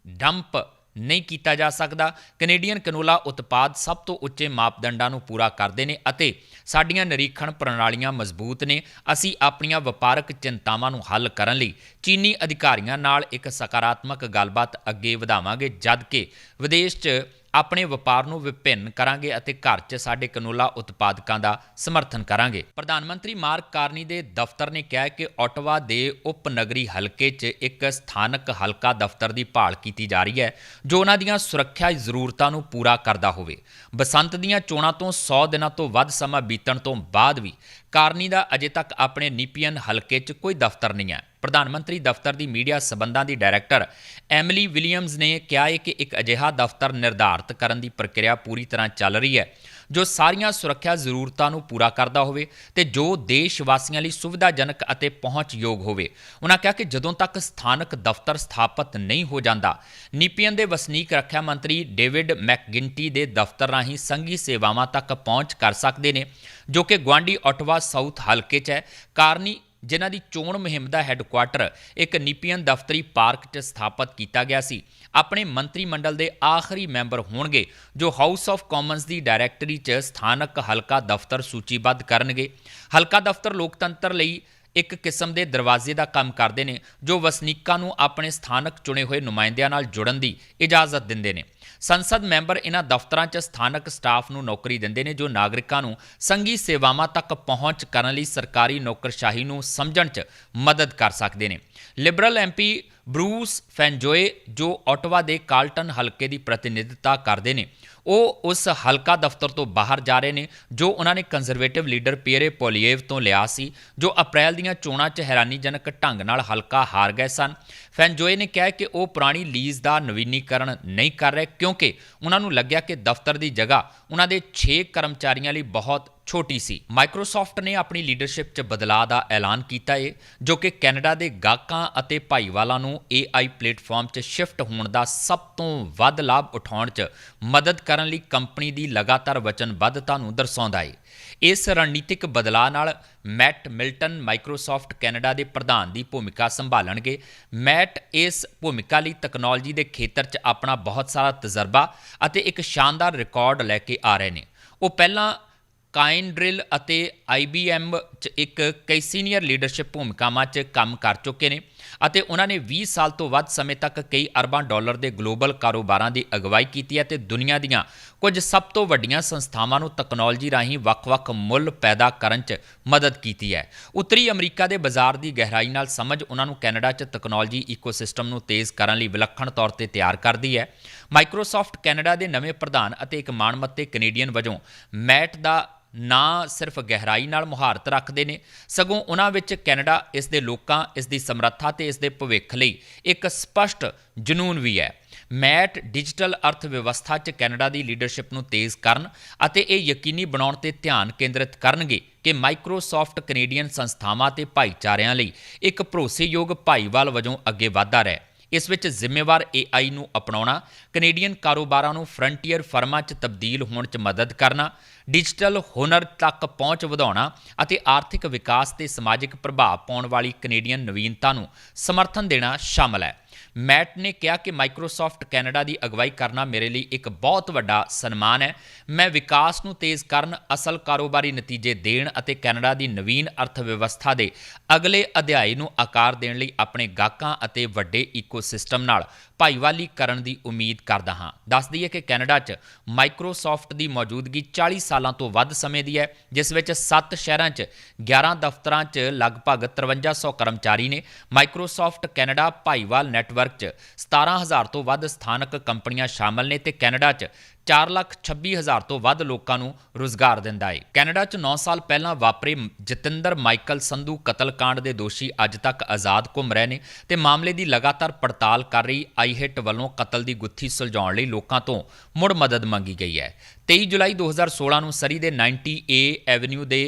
ਡੰਪ ਨਹੀਂ ਕੀਤਾ ਜਾ ਸਕਦਾ। ਕੈਨੇਡੀਅਨ ਕੈਨੋਲਾ ਉਤਪਾਦ ਸਭ ਤੋਂ ਉੱਚੇ ਮਾਪਦੰਡਾਂ ਨੂੰ ਪੂਰਾ ਕਰਦੇ ਨੇ ਅਤੇ ਸਾਡੀਆਂ ਨਿਰੀਖਣ ਪ੍ਰਣਾਲੀਆਂ ਮਜ਼ਬੂਤ ਨੇ। ਅਸੀਂ ਆਪਣੀਆਂ ਵਪਾਰਕ ਚਿੰਤਾਵਾਂ ਨੂੰ ਹੱਲ ਕਰਨ ਲਈ ਚੀਨੀ ਅਧਿਕਾਰੀਆਂ ਨਾਲ ਇੱਕ ਸਕਾਰਾਤਮਕ ਗੱਲਬਾਤ ਅੱਗੇ ਵਧਾਵਾਂਗੇ, ਜਦ ਕਿ ਵਿਦੇਸ਼ 'ਚ ਆਪਣੇ ਵਪਾਰ ਨੂੰ ਵਿਭਿੰਨ ਕਰਾਂਗੇ ਅਤੇ ਘਰ 'ਚ ਸਾਡੇ ਕਨੋਲਾ ਉਤਪਾਦਕਾਂ ਦਾ ਸਮਰਥਨ ਕਰਾਂਗੇ। ਪ੍ਰਧਾਨ ਮੰਤਰੀ ਮਾਰਕ ਕਾਰਨੀ ਦੇ ਦਫ਼ਤਰ ਨੇ ਕਿਹਾ ਕਿ ਓਟਵਾ ਦੇ ਉਪਨਗਰੀ ਹਲਕੇ 'ਚ ਇੱਕ ਸਥਾਨਕ ਹਲਕਾ ਦਫ਼ਤਰ ਦੀ ਭਾਲ ਕੀਤੀ ਜਾ ਰਹੀ ਹੈ, ਜੋ ਉਹਨਾਂ ਦੀਆਂ ਸੁਰੱਖਿਆ ਜ਼ਰੂਰਤਾਂ ਨੂੰ ਪੂਰਾ ਕਰਦਾ ਹੋਵੇ। ਬਸੰਤ ਦੀਆਂ ਚੋਣਾਂ ਤੋਂ 100 ਦਿਨਾਂ ਤੋਂ ਵੱਧ ਸਮਾਂ ਬੀਤਣ ਤੋਂ ਬਾਅਦ ਵੀ ਕਾਰਨੀ ਦਾ ਅਜੇ ਤੱਕ ਆਪਣੇ ਨੀਪੀਅਨ ਹਲਕੇ 'ਚ ਕੋਈ ਦਫ਼ਤਰ ਨਹੀਂ ਹੈ। ਪ੍ਰਧਾਨ ਮੰਤਰੀ ਦਫ਼ਤਰ ਦੀ ਮੀਡੀਆ ਸਬੰਧਾਂ ਦੀ ਡਾਇਰੈਕਟਰ ਐਮਲੀ ਵਿਲੀਅਮਸ ਨੇ ਕਿਹਾ ਹੈ ਕਿ ਇੱਕ ਅਜਿਹਾ ਦਫ਼ਤਰ ਨਿਰਧਾਰਤ ਕਰਨ ਦੀ ਪ੍ਰਕਿਰਿਆ ਪੂਰੀ ਤਰ੍ਹਾਂ ਚੱਲ ਰਹੀ ਹੈ। ਜੋ ਸਾਰੀਆਂ ਸੁਰੱਖਿਆ ਜ਼ਰੂਰਤਾਂ ਨੂੰ ਪੂਰਾ ਕਰਦਾ ਹੋਵੇ ਤੇ ਜੋ ਦੇਸ਼ ਵਾਸੀਆਂ ਲਈ ਸੁਵਿਧਾਜਨਕ ਅਤੇ ਪਹੁੰਚਯੋਗ ਹੋਵੇ। ਉਹਨਾਂ ਕਿਹਾ ਕਿ ਜਦੋਂ ਤੱਕ ਸਥਾਨਕ ਦਫ਼ਤਰ ਸਥਾਪਿਤ ਨਹੀਂ ਹੋ ਜਾਂਦਾ, ਨੀਪੀਅਨ ਦੇ ਵਸਨੀਕ ਰੱਖਿਆ ਮੰਤਰੀ ਡੇਵਿਡ ਮੈਕਗਿੰਟੀ ਦੇ ਦਫ਼ਤਰ ਰਾਹੀਂ ਸੰਘੀ ਸੇਵਾਵਾਂ ਤੱਕ ਪਹੁੰਚ ਕਰ ਸਕਦੇ ਨੇ, ਜੋ ਕਿ ਗਵਾਂਡੀ ਓਟਵਾ ਸਾਊਥ ਹਲਕੇ 'ਚ ਹੈ। ਕਾਰਨੀ ਜਿਨ੍ਹਾਂ ਦੀ ਚੋਣ ਮੁਹਿੰਮ ਦਾ ਹੈੱਡਕੁਆਟਰ ਇੱਕ ਨੀਪੀਅਨ ਦਫ਼ਤਰੀ ਪਾਰਕ 'ਚ ਸਥਾਪਿਤ ਕੀਤਾ ਗਿਆ ਸੀ। ਆਪਣੇ ਮੰਤਰੀ ਮੰਡਲ ਦੇ ਆਖਰੀ ਮੈਂਬਰ ਹੋਣਗੇ, ਜੋ ਹਾਊਸ ਆਫ ਕਾਮਨਸ ਦੀ ਡਾਇਰੈਕਟਰੀ 'ਚ ਸਥਾਨਕ ਹਲਕਾ ਦਫ਼ਤਰ ਸੂਚੀਬੱਧ ਕਰਨਗੇ। ਹਲਕਾ ਦਫ਼ਤਰ ਲੋਕਤੰਤਰ ਲਈ ਇੱਕ ਕਿਸਮ ਦੇ ਦਰਵਾਜ਼ੇ ਦਾ ਕੰਮ ਕਰਦੇ ਨੇ, ਜੋ ਵਸਨੀਕਾਂ ਨੂੰ ਆਪਣੇ ਸਥਾਨਕ ਚੁਣੇ ਹੋਏ ਨੁਮਾਇੰਦਿਆਂ ਨਾਲ ਜੁੜਨ ਦੀ ਇਜਾਜ਼ਤ ਦਿੰਦੇ ਨੇ। ਸੰਸਦ ਮੈਂਬਰ ਇਹਨਾਂ ਦਫ਼ਤਰਾਂ 'ਚ ਸਥਾਨਕ ਸਟਾਫ ਨੂੰ ਨੌਕਰੀ ਦਿੰਦੇ ਨੇ, ਜੋ ਨਾਗਰਿਕਾਂ ਨੂੰ ਸੰਘੀ ਸੇਵਾਵਾਂ ਤੱਕ ਪਹੁੰਚ ਕਰਨ ਲਈ ਸਰਕਾਰੀ ਨੌਕਰਸ਼ਾਹੀ ਨੂੰ ਸਮਝਣ 'ਚ ਮਦਦ ਕਰ ਸਕਦੇ ਨੇ। ਲਿਬਰਲ ਐਮਪੀ ਬਰੂਸ ਫੈਨਜੋਏ ਜੋ ਆਟਵਾ ਦੇ ਕਾਲਟਨ ਹਲਕੇ ਦੀ ਪ੍ਰਤੀਨਿਧਤਾ ਕਰਦੇ ਨੇ, ਉਹ ਉਸ ਹਲਕਾ ਦਫ਼ਤਰ ਤੋਂ ਬਾਹਰ ਜਾ ਰਹੇ ਨੇ, ਜੋ ਉਹਨਾਂ ਨੇ ਕੰਜ਼ਰਵੇਟਿਵ ਲੀਡਰ ਪੀਅਰੇ ਪੋਲੀਏਵ ਤੋਂ ਲਿਆ ਸੀ, ਜੋ ਅਪ੍ਰੈਲ ਦੀਆਂ ਚੋਣਾਂ 'ਚ ਹੈਰਾਨੀਜਨਕ ਢੰਗ ਨਾਲ ਹਲਕਾ ਹਾਰ ਗਏ ਸਨ। ਫੈਨਜੋਏ ਨੇ ਕਿਹਾ ਕਿ ਉਹ ਪੁਰਾਣੀ ਲੀਜ਼ ਦਾ ਨਵੀਨੀਕਰਨ ਨਹੀਂ ਕਰ ਰਹੇ, ਕਿਉਂਕਿ ਉਹਨਾਂ ਨੂੰ ਲੱਗਿਆ ਕਿ ਦਫ਼ਤਰ ਦੀ ਜਗ੍ਹਾ ਉਹਨਾਂ ਦੇ 6 ਕਰਮਚਾਰੀਆਂ ਲਈ ਬਹੁਤ ਛੋਟੀ ਸੀ। ਮਾਈਕਰੋਸਾਫਟ ਨੇ ਆਪਣੀ ਲੀਡਰਸ਼ਿਪ 'ਚ ਬਦਲਾਅ ਦਾ ਐਲਾਨ ਕੀਤਾ ਏ, ਜੋ ਕਿ ਕੈਨੇਡਾ ਦੇ ਗਾਹਕਾਂ ਅਤੇ ਭਾਈਵਾਲਾਂ ਨੂੰ AI ਪਲੇਟਫਾਰਮ 'ਚ ਸ਼ਿਫਟ ਹੋਣ ਦਾ ਸਭ ਤੋਂ ਵੱਧ ਲਾਭ ਉਠਾਉਣ 'ਚ ਮਦਦ ਕਰਨ ਲਈ ਕੰਪਨੀ ਦੀ ਲਗਾਤਾਰ ਵਚਨਬੱਧਤਾ ਨੂੰ ਦਰਸਾਉਂਦਾ ਏ। ਇਸ ਰਣਨੀਤਿਕ ਬਦਲਾਅ ਨਾਲ ਮੈਟ ਮਿਲਟਨ ਮਾਈਕਰੋਸਾਫਟ ਕੈਨੇਡਾ ਦੇ ਪ੍ਰਧਾਨ ਦੀ ਭੂਮਿਕਾ ਸੰਭਾਲਣਗੇ। ਮੈਟ ਇਸ ਭੂਮਿਕਾ ਲਈ ਤਕਨਾਲੋਜੀ ਦੇ ਖੇਤਰ 'ਚ ਆਪਣਾ ਬਹੁਤ ਸਾਰਾ ਤਜਰਬਾ ਅਤੇ ਇੱਕ ਸ਼ਾਨਦਾਰ ਰਿਕਾਰਡ ਲੈ ਕੇ ਆ ਰਹੇ ਨੇ। ਉਹ ਪਹਿਲਾਂ ਕਾਇਨ ਕਾਈਨਡ੍ਰਿਲ ਅਤੇ IBM ਚ ਇੱਕ ਕਈ ਸੀਨੀਅਰ ਲੀਡਰਸ਼ਿਪ ਭੂਮਿਕਾਵਾਂ 'ਚ ਕੰਮ ਕਰ ਚੁੱਕੇ ਨੇ ਅਤੇ ਉਹਨਾਂ ਨੇ 20 ਸਾਲ ਤੋਂ ਵੱਧ ਸਮੇਂ ਤੱਕ ਕਈ ਅਰਬਾਂ ਡਾਲਰ ਦੇ ਗਲੋਬਲ ਕਾਰੋਬਾਰਾਂ ਦੀ ਅਗਵਾਈ ਕੀਤੀ ਹੈ ਤੇ ਦੁਨੀਆ ਦੀਆਂ ਕੁਝ ਸਭ ਤੋਂ ਵੱਡੀਆਂ ਸੰਸਥਾਵਾਂ ਨੂੰ ਤਕਨਾਲੋਜੀ ਰਾਹੀਂ ਵੱਖ-ਵੱਖ ਮੁੱਲ ਪੈਦਾ ਕਰਨ 'ਚ ਮਦਦ ਕੀਤੀ ਹੈ। ਉੱਤਰੀ ਅਮਰੀਕਾ ਦੇ ਬਾਜ਼ਾਰ ਦੀ ਗਹਿਰਾਈ ਨਾਲ ਸਮਝ ਉਹਨਾਂ ਨੂੰ ਕੈਨੇਡਾ 'ਚ ਤਕਨਾਲੋਜੀ ਇਕੋਸਿਸਟਮ ਨੂੰ ਤੇਜ਼ ਕਰਨ ਲਈ ਵਿਲੱਖਣ ਤੌਰ ਤੇ ਤਿਆਰ ਕਰਦੀ ਹੈ। ਮਾਈਕਰੋਸਾਫਟ ਕੈਨੇਡਾ ਦੇ ਨਵੇਂ ਪ੍ਰਧਾਨ ਅਤੇ ਇੱਕ ਮਾਣਮੱਤੇ ਕੈਨੇਡੀਅਨ ਵਜੋਂ ਮੈਟ ਦਾ ਨਾ ਸਿਰਫ ਗਹਿਰਾਈ ਨਾਲ ਮੁਹਾਰਤ ਰੱਖਦੇ ਨੇ, ਸਗੋਂ ਉਹਨਾਂ ਵਿੱਚ ਕੈਨੇਡਾ ਇਸ ਦੇ ਲੋਕਾਂ, ਇਸ ਦੀ ਸਮਰੱਥਾ ਤੇ ਇਸ ਦੇ ਭਵਿੱਖ ਲਈ ਇੱਕ ਸਪਸ਼ਟ ਜਨੂਨ ਵੀ ਹੈ। ਮੈਟ ਡਿਜੀਟਲ ਅਰਥ ਵਿਵਸਥਾ 'ਚ ਕੈਨੇਡਾ ਦੀ ਲੀਡਰਸ਼ਿਪ ਨੂੰ ਤੇਜ਼ ਕਰਨ ਅਤੇ ਇਹ ਯਕੀਨੀ ਬਣਾਉਣ ਤੇ ਧਿਆਨ ਕੇਂਦਰਿਤ ਕਰਨਗੇ ਕਿ ਮਾਈਕਰੋਸਾਫਟ ਕੈਨੇਡੀਅਨ ਸੰਸਥਾਵਾਂ ਤੇ ਭਾਈਚਾਰਿਆਂ ਲਈ ਇੱਕ ਭਰੋਸੇਯੋਗ ਭਾਈਵਾਲ ਵਜੋਂ ਅੱਗੇ ਵਧਦਾ ਰਹੇ। ਇਸ ਵਿੱਚ ਜ਼ਿੰਮੇਵਾਰ AI ਨੂੰ ਅਪਣਾਉਣਾ ਕੈਨੇਡੀਅਨ ਕਾਰੋਬਾਰਾਂ ਨੂੰ ਫਰੰਟੀਅਰ ਫਰਮਾਂ 'ਚ ਤਬਦੀਲ ਹੋਣ 'ਚ ਮਦਦ ਕਰਨਾ ਡਿਜੀਟਲ ਹੁਨਰ ਤੱਕ ਪਹੁੰਚ ਵਧਾਉਣਾ ਅਤੇ ਆਰਥਿਕ ਵਿਕਾਸ ਤੇ ਸਮਾਜਿਕ ਪ੍ਰਭਾਵ ਪਾਉਣ ਵਾਲੀ ਕੈਨੇਡੀਅਨ ਨਵੀਨਤਾ ਨੂੰ ਸਮਰਥਨ ਦੇਣਾ ਸ਼ਾਮਲ ਹੈ। ਮੈਟ ਨੇ ਕਿਹਾ ਕਿ ਮਾਈਕਰੋਸਾਫਟ ਕੈਨੇਡਾ ਦੀ ਅਗਵਾਈ ਕਰਨਾ ਮੇਰੇ ਲਈ ਇੱਕ ਬਹੁਤ ਵੱਡਾ ਸਨਮਾਨ ਹੈ। ਮੈਂ ਵਿਕਾਸ ਨੂੰ ਤੇਜ਼ ਕਰਨ, ਅਸਲ ਕਾਰੋਬਾਰੀ ਨਤੀਜੇ ਦੇਣ ਅਤੇ ਕੈਨੇਡਾ ਦੀ ਨਵੀਨ ਅਰਥ ਵਿਵਸਥਾ ਦੇ ਅਗਲੇ ਅਧਿਆਇ ਨੂੰ ਆਕਾਰ ਦੇਣ ਲਈ ਆਪਣੇ ਗਾਹਕਾਂ ਅਤੇ ਵੱਡੇ ਇਕੋਸਿਸਟਮ ਨਾਲ ਭਾਈਵਾਲੀ ਕਰਨ ਦੀ ਉਮੀਦ ਕਰਦਾ ਹਾਂ। ਦੱਸ ਦਈਏ ਕਿ ਕੈਨੇਡਾ 'ਚ ਮਾਈਕਰੋਸਾਫਟ ਦੀ ਮੌਜੂਦਗੀ 40 ਸਾਲਾਂ ਤੋਂ ਵੱਧ ਸਮੇਂ ਦੀ ਹੈ, ਜਿਸ ਵਿੱਚ 7 ਸ਼ਹਿਰਾਂ 'ਚ 11 ਦਫ਼ਤਰਾਂ 'ਚ ਲਗਭਗ 5300 ਕਰਮਚਾਰੀ ਨੇ। ਮਾਈਕਰੋਸਾਫਟ ਕੈਨੇਡਾ ਭਾਈਵਾਲ ਨੈਟਵਰਕ 'ਚ 17000 ਤੋਂ ਵੱਧ ਸਥਾਨਕ ਕੰਪਨੀਆਂ ਸ਼ਾਮਲ ਨੇ ਤੇ ਕੈਨੇਡਾ 'ਚ 426000 ਤੋਂ ਵੱਧ ਲੋਕਾਂ ਨੂੰ ਰੋਜ਼ਗਾਰ ਦਿੰਦਾ ਹੈ ਕੈਨੇਡਾ 'ਚ 9 ਸਾਲ ਪਹਿਲਾਂ ਵਾਪਰੇ ਜਤਿੰਦਰ ਮਾਈਕਲ ਸੰਧੂ ਕਤਲकांड ਦੇ ਦੋਸ਼ੀ ਅੱਜ ਤੱਕ ਆਜ਼ਾਦ ਘੁੰਮ ਰਹੇ ਨੇ ਤੇ ਮਾਮਲੇ ਦੀ ਲਗਾਤਾਰ ਪੜਤਾਲ ਕਰ ਰਹੀ ਆਈਹਿਟ ਵੱਲੋਂ ਕਤਲ ਦੀ ਗੁੱਥੀ ਸੁਲਝਾਉਣ ਲਈ ਲੋਕਾਂ ਤੋਂ ਮੁੜ ਮਦਦ ਮੰਗੀ ਗਈ ਹੈ। 23 ਜੁਲਾਈ 2016 ਨੂੰ ਸਰੀ ਦੇ 90A ਐਵਨਿਊ ਦੇ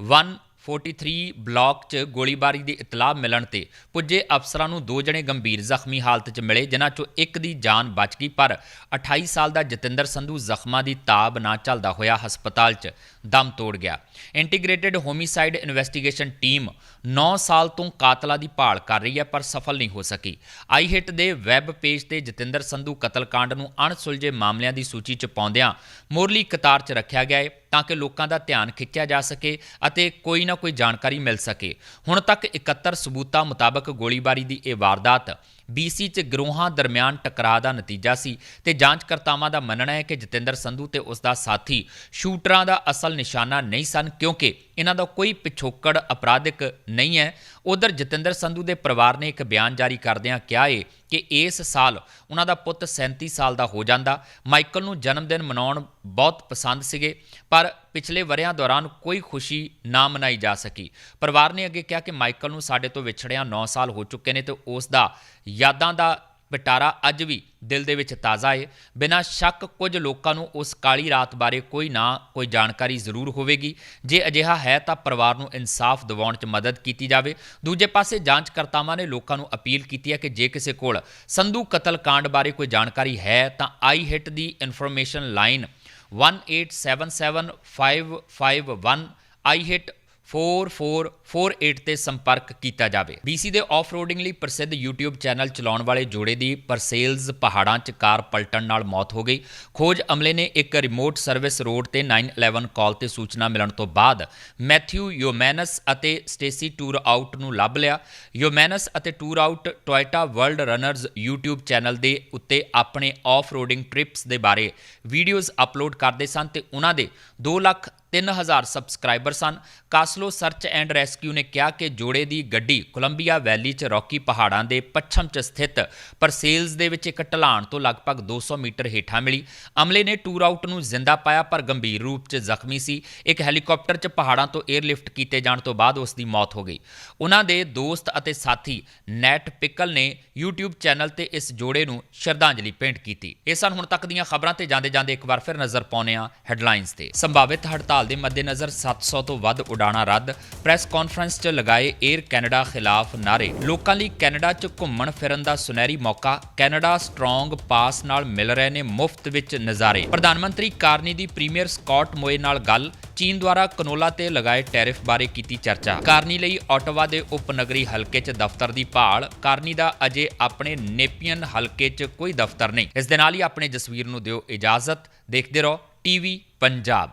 1 43 ਬਲਾਕ 'ਚ ਗੋਲੀਬਾਰੀ ਦੀ ਇਤਲਾਹ ਮਿਲਣ ਤੇ ਪੁੱਜੇ ਅਫਸਰਾਂ ਨੂੰ ਦੋ ਜਣੇ ਗੰਭੀਰ ਜ਼ਖਮੀ ਹਾਲਤ 'ਚ ਮਿਲੇ, ਜਿਨ੍ਹਾਂ 'ਚੋਂ ਇੱਕ ਦੀ ਜਾਨ ਬਚ ਗਈ, ਪਰ 28 ਸਾਲ ਦਾ ਜਤਿੰਦਰ ਸੰਧੂ ਜ਼ਖਮਾਂ ਦੀ ਤਾਬ ਨਾ ਚੱਲਦਾ ਹੋਇਆ ਹਸਪਤਾਲ 'ਚ ਦਮ ਤੋੜ ਗਿਆ। ਇੰਟੀਗ੍ਰੇਟਿਡ ਹੋਮਿਸਾਈਡ ਇਨਵੈਸਟੀਗੇਸ਼ਨ ਟੀਮ 9 ਸਾਲ ਤੋਂ ਕਾਤਲਾਂ ਦੀ ਭਾਲ ਕਰ ਰਹੀ ਹੈ, ਪਰ ਸਫਲ ਨਹੀਂ ਹੋ ਸਕੀ। ਆਈ ਹਿੱਟ ਦੇ ਵੈਬ ਪੇਜ ਤੇ ਜਤਿੰਦਰ ਸੰਧੂ ਕਤਲकांड ਨੂੰ ਅਣਸੁਲਝੇ ਮਾਮਲਿਆਂ ਦੀ ਸੂਚੀ 'ਚ ਪਾਉਂਦਿਆਂ ਮੋਰਲੀ ਕਤਾਰ 'ਚ ਰੱਖਿਆ ਗਿਆ ਹੈ ਤਾਂ ਕਿ ਲੋਕਾਂ ਦਾ ਧਿਆਨ ਖਿੱਚਿਆ ਜਾ ਸਕੇ ਅਤੇ ਕੋਈ ਨਾ ਕੋਈ ਜਾਣਕਾਰੀ ਮਿਲ ਸਕੇ। ਹੁਣ ਤੱਕ 71 ਸਬੂਤਾਂ ਮੁਤਾਬਕ ਗੋਲੀਬਾਰੀ ਦੀ ਇਹ ਵਾਰਦਾਤ BC ਚ ਗਰੋਹਾਂ ਦਰਮਿਆਨ ਟਕਰਾਅ ਦਾ ਨਤੀਜਾ ਸੀ ਤੇ ਜਾਂਚਕਰਤਾਵਾਂ ਦਾ ਮੰਨਣਾ ਹੈ ਕਿ ਜਤਿੰਦਰ ਸੰਧੂ ਤੇ ਉਸ ਦਾ ਸਾਥੀ ਸ਼ੂਟਰਾਂ ਦਾ ਅਸਲ ਨਿਸ਼ਾਨਾ ਨਹੀਂ ਸਨ ਕਿਉਂਕਿ ਇਹਨਾਂ ਦਾ ਕੋਈ ਪਿਛੋਕੜ ਅਪਰਾਧਿਕ ਨਹੀਂ ਹੈ। ਉਧਰ ਜਤਿੰਦਰ ਸੰਧੂ ਦੇ ਪਰਿਵਾਰ ਨੇ ਇੱਕ ਬਿਆਨ ਜਾਰੀ ਕਰਦਿਆਂ ਕਿਹਾ ਏ ਕਿ ਇਸ ਸਾਲ ਉਹਨਾਂ ਦਾ ਪੁੱਤ 37 ਸਾਲ ਦਾ ਹੋ ਜਾਂਦਾ। ਮਾਈਕਲ ਨੂੰ ਜਨਮ ਦਿਨ ਮਨਾਉਣ ਬਹੁਤ ਪਸੰਦ ਸੀਗੇ, ਪਰ ਪਿਛਲੇ ਵਰਿਆਂ ਦੌਰਾਨ ਕੋਈ ਖੁਸ਼ੀ ਨਾ ਮਨਾਈ ਜਾ ਸਕੀ। ਪਰਿਵਾਰ ਨੇ ਅੱਗੇ ਕਿਹਾ ਕਿ ਮਾਈਕਲ ਨੂੰ ਸਾਡੇ ਤੋਂ ਵਿਛੜਿਆ 9 ਸਾਲ ਹੋ ਚੁੱਕੇ ਨੇ ਤੇ ਉਸ ਦਾ ਯਾਦਾਂ ਦਾ ਪਿਟਾਰਾ ਅੱਜ ਵੀ ਦਿਲ ਦੇ ਵਿੱਚ ਤਾਜ਼ਾ ਹੈ ਬਿਨਾਂ ਸ਼ੱਕ ਕੁਝ ਲੋਕਾਂ ਨੂੰ ਉਸ ਕਾਲੀ ਰਾਤ ਬਾਰੇ ਕੋਈ ਨਾ ਕੋਈ ਜਾਣਕਾਰੀ ਜ਼ਰੂਰ ਹੋਵੇਗੀ। ਜੇ ਅਜਿਹਾ ਹੈ ਤਾਂ ਪਰਿਵਾਰ ਨੂੰ ਇਨਸਾਫ ਦਿਵਾਉਣ 'ਚ ਮਦਦ ਕੀਤੀ ਜਾਵੇ। ਦੂਜੇ ਪਾਸੇ ਜਾਂਚਕਰਤਾਵਾਂ ਨੇ ਲੋਕਾਂ ਨੂੰ ਅਪੀਲ ਕੀਤੀ ਹੈ ਕਿ ਜੇ ਕਿਸੇ ਕੋਲ ਸੰਧੂ ਕਤਲ ਕਾਂਡ ਬਾਰੇ ਕੋਈ ਜਾਣਕਾਰੀ ਹੈ ਤਾਂ ਆਈ ਹਿੱਟ ਦੀ ਇਨਫੋਰਮੇਸ਼ਨ ਲਾਈਨ 1877551 ਆਈ ਹਿੱਟ 4448 ਤੇ ਸੰਪਰਕ ਕੀਤਾ ਜਾਵੇ। BC ਦੇ ਆਫ-ਰੋਡਿੰਗ ਲਈ ਪ੍ਰਸਿੱਧ YouTube ਚੈਨਲ ਚਲਾਉਣ ਵਾਲੇ ਜੋੜੇ ਦੀ ਪਰਸੇਲਜ਼ ਪਹਾੜਾਂ 'ਚ ਕਾਰ ਪਲਟਣ ਨਾਲ ਮੌਤ ਹੋ ਗਈ। ਖੋਜ ਅਮਲੇ ਨੇ ਇੱਕ ਰਿਮੋਟ ਸਰਵਿਸ ਰੋਡ ਤੇ 911 ਕਾਲ ਤੇ ਸੂਚਨਾ ਮਿਲਣ ਤੋਂ ਬਾਅਦ ਮੈਥਿਊ ਯੋਮੈਨਸ ਅਤੇ ਸਟੇਸੀ ਟੂਰ ਆਊਟ ਨੂੰ ਲੱਭ ਲਿਆ। ਯੋਮੈਨਸ ਅਤੇ tour out Toyota world runners YouTube channel ਦੇ ਉੱਤੇ ਆਪਣੇ ਆਫ-ਰੋਡਿੰਗ ਟ੍ਰਿਪਸ ਦੇ ਬਾਰੇ ਵੀਡੀਓਜ਼ ਅਪਲੋਡ ਕਰਦੇ ਸਨ ਤੇ ਉਹਨਾਂ ਦੇ 2 ਲੱਖ 3000 ਸਬਸਕ੍ਰਾਈਬਰ ਸਨ। ਕਾਸਲੋ ਸਰਚ ਐਂਡ ਰੈਸਕਿਊ ਨੇ ਕਿਹਾ ਕਿ ਜੋੜੇ ਦੀ ਗੱਡੀ ਕੋਲੰਬੀਆ ਵੈਲੀ 'ਚ ਰੌਕੀ ਪਹਾੜਾਂ ਦੇ ਪੱਛਮ 'ਚ ਸਥਿਤ ਪਰਸੇਲਜ਼ ਦੇ ਵਿੱਚ ਇੱਕ ਢਲਾਣ ਤੋਂ ਲਗਭਗ 200 ਮੀਟਰ ਹੇਠਾਂ ਮਿਲੀ। ਅਮਲੇ ਨੇ ਟੂਰ ਆਊਟ ਨੂੰ ਜ਼ਿੰਦਾ ਪਾਇਆ, ਪਰ ਗੰਭੀਰ ਰੂਪ 'ਚ ਜ਼ਖਮੀ ਸੀ। ਇੱਕ ਹੈਲੀਕਾਪਟਰ 'ਚ ਪਹਾੜਾਂ ਤੋਂ 에ਅਰਲਿਫਟ ਕੀਤੇ ਜਾਣ ਤੋਂ ਬਾਅਦ ਉਸ ਦੀ ਮੌਤ ਹੋ ਗਈ। ਉਹਨਾਂ ਦੇ ਦੋਸਤ ਅਤੇ ਸਾਥੀ ਨੈਟ ਪਿਕਲ ਨੇ YouTube ਚੈਨਲ ਤੇ ਇਸ ਜੋੜੇ ਨੂੰ ਸ਼ਰਧਾਂਜਲੀ ਭੇਂਟ ਕੀਤੀ। ਇਹ ਸਨ ਹੁਣ ਤੱਕ ਦੀਆਂ ਖਬਰਾਂ ਤੇ ਜਾਂਦੇ ਜਾਂਦੇ ਇੱਕ ਵਾਰ ਫਿਰ ਨਜ਼ਰ ਪਾਉਂਦੇ ਹਾਂ ਹੈਡਲਾਈਨਸ ਤੇ। ਸੰਭਾਵਿਤ ਹੜਤਾਲ ਹੜਤਾਲ ਦੇ ਮੱਦੇਨਜ਼ਰ 700 ਤੋਂ ਵੱਧ ਉਡਾਣਾਂ ਰੱਦ। ਪ੍ਰੈਸ ਕਾਨਫਰੰਸ 'ਚ ਲਗਾਏ 에ਅਰ ਕੈਨੇਡਾ ਖਿਲਾਫ ਨਾਰੇ ਲੋਕਾਂ ਲਈ ਕੈਨੇਡਾ 'ਚ ਘੁੰਮਣ ਫਿਰਨ ਦਾ ਸੁਨਹਿਰੀ ਮੌਕਾ। ਕੈਨੇਡਾ ਸਟਰੋਂਗ ਪਾਸ ਨਾਲ ਮਿਲ ਰਹੇ ਨੇ ਮੁਫਤ ਵਿੱਚ ਨਜ਼ਾਰੇ। ਪ੍ਰਧਾਨ ਮੰਤਰੀ ਕਾਰਨੀ ਦੀ ਪ੍ਰੀਮੀਅਰ ਸਕਾਟ ਮੋਏ ਨਾਲ ਗੱਲ। ਚੀਨ ਦੁਆਰਾ ਕਨੋਲਾ ਤੇ ਲਗਾਏ ਟੈਰਿਫ ਬਾਰੇ ਕੀਤੀ ਚਰਚਾ। ਕਾਰਨੀ ਲਈ ਆਟੋਵਾ ਦੇ ਉਪਨਗਰੀ ਹਲਕੇ 'ਚ ਦਫ਼ਤਰ ਦੀ ਭਾਲ। ਕਾਰਨੀ ਦਾ ਅਜੇ ਆਪਣੇ ਨੇਪੀਅਨ ਹਲਕੇ 'ਚ ਕੋਈ ਦਫ਼ਤਰ ਨਹੀਂ। ਇਸ ਦੇ ਨਾਲ ਹੀ ਆਪਣੇ ਜਸਵੀਰ ਨੂੰ ਦਿਓ ਇਜਾਜ਼ਤ। ਦੇਖਦੇ ਰਹੋ ਟੀਵੀ ਪੰਜਾਬ।